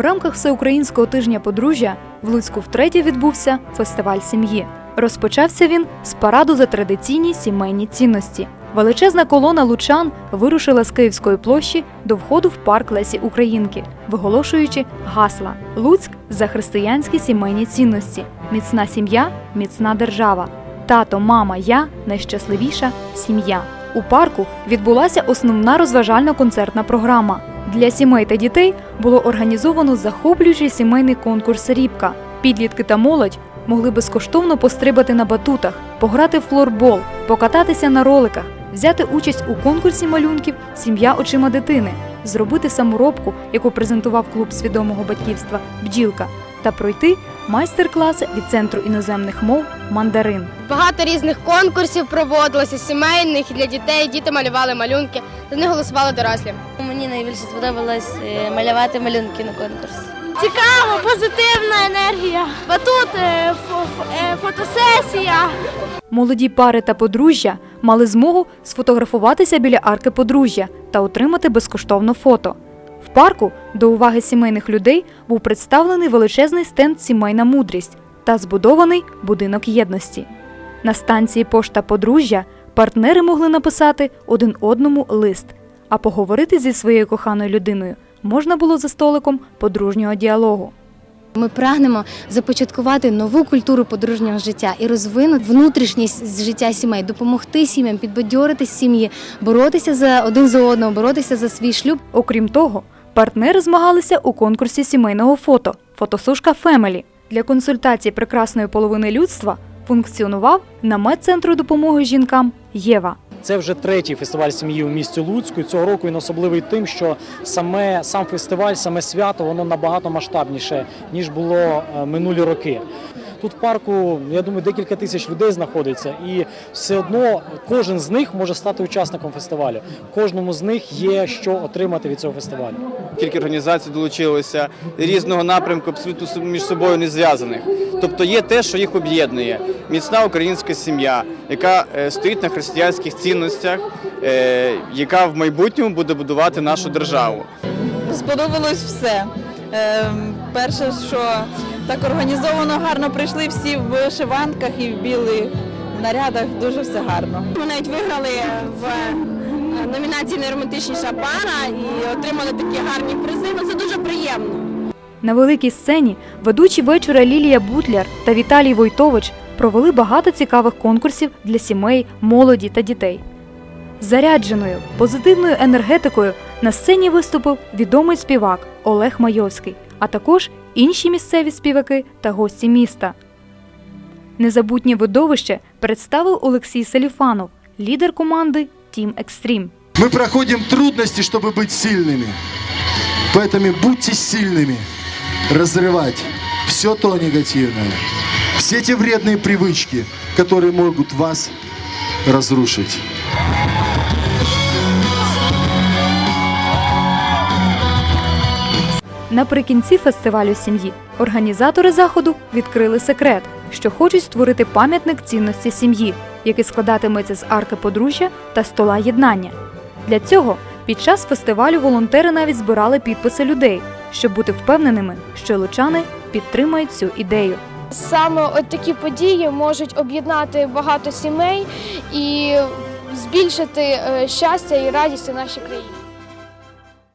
В рамках всеукраїнського тижня подружжя в Луцьку втретє відбувся фестиваль сім'ї. Розпочався він з параду за традиційні сімейні цінності. Величезна колона лучан вирушила з Київської площі до входу в парк Лесі Українки, виголошуючи гасла Луцьк за християнські сімейні цінності, міцна сім'я, міцна держава. Тато, мама, я найщасливіша сім'я. У парку відбулася основна розважальна концертна програма. Для сімей та дітей було організовано захоплюючий сімейний конкурс Рібка. Підлітки та молодь могли безкоштовно пострибати на батутах, пограти в флорбол, покататися на роликах, взяти участь у конкурсі малюнків Сім'я очима дитини, зробити саморобку, яку презентував клуб свідомого батьківства Бджілка, та пройти майстер-класи від центру іноземних мов Мандарин. Багато різних конкурсів проводилося сімейних для дітей. Діти малювали малюнки, за них голосували дорослі. Мені найбільше сподобалось е, малювати малюнки на конкурс. Цікаво, позитивна енергія. Батут, е, фотосесія. Молоді пари та подружжя мали змогу сфотографуватися біля арки подружжя та отримати безкоштовно фото. В парку до уваги сімейних людей був представлений величезний стенд Сімейна мудрість та збудований будинок єдності. На станції пошта подружжя партнери могли написати один одному лист, а поговорити зі своєю коханою людиною можна було за столиком подружнього діалогу. Ми прагнемо започаткувати нову культуру подружнього життя і розвинути внутрішність життя сімей, допомогти сім'ям, підбадьорити сім'ї, боротися за один за одного, боротися за свій шлюб. Окрім того, партнери змагалися у конкурсі сімейного фото Фотосушка Фемелі. Для консультацій прекрасної половини людства функціонував намет центру допомоги жінкам Єва. Це вже третій фестиваль сім'ї у місті Луцьку. Цього року він особливий тим, що саме сам фестиваль, саме свято, воно набагато масштабніше ніж було е, минулі роки. Тут в парку, я думаю, декілька тисяч людей знаходиться, і все одно кожен з них може стати учасником фестивалю. Кожному з них є що отримати від цього фестивалю. Кілька організацій долучилося різного напрямку, абсолютно між собою не зв'язаних. Тобто є те, що їх об'єднує. Міцна українська сім'я, яка е, стоїть на християнських цінностях, е, яка в майбутньому буде будувати нашу державу. Сподобалось все. Ем, перше, що так організовано, гарно прийшли всі в вишиванках і в білих нарядах. Дуже все гарно. Ми навіть виграли в е, номінації найромантичніша пара і отримали такі гарні призи. Ну це дуже приємно. На великій сцені ведучі вечора Лілія Бутляр та Віталій Войтович провели багато цікавих конкурсів для сімей, молоді та дітей. Зарядженою позитивною енергетикою на сцені виступив відомий співак Олег Майовський, а також інші місцеві співаки та гості міста. Незабутнє видовище представив Олексій Селіфанов, лідер команди Team Extreme. Мы проходим трудности, чтобы быть сильными. Поэтому будьте сильными. Разрывать все то негативное, все те вредные привычки, которые могут вас разрушить. Наприкінці фестивалю сім'ї організатори заходу відкрили секрет, що хочуть створити пам'ятник цінності сім'ї, який складатиметься з арки подружжя та стола єднання. Для цього під час фестивалю волонтери навіть збирали підписи людей, щоб бути впевненими, що лучани підтримають цю ідею. Саме от такі події можуть об'єднати багато сімей і збільшити е, щастя і радість у нашій країні.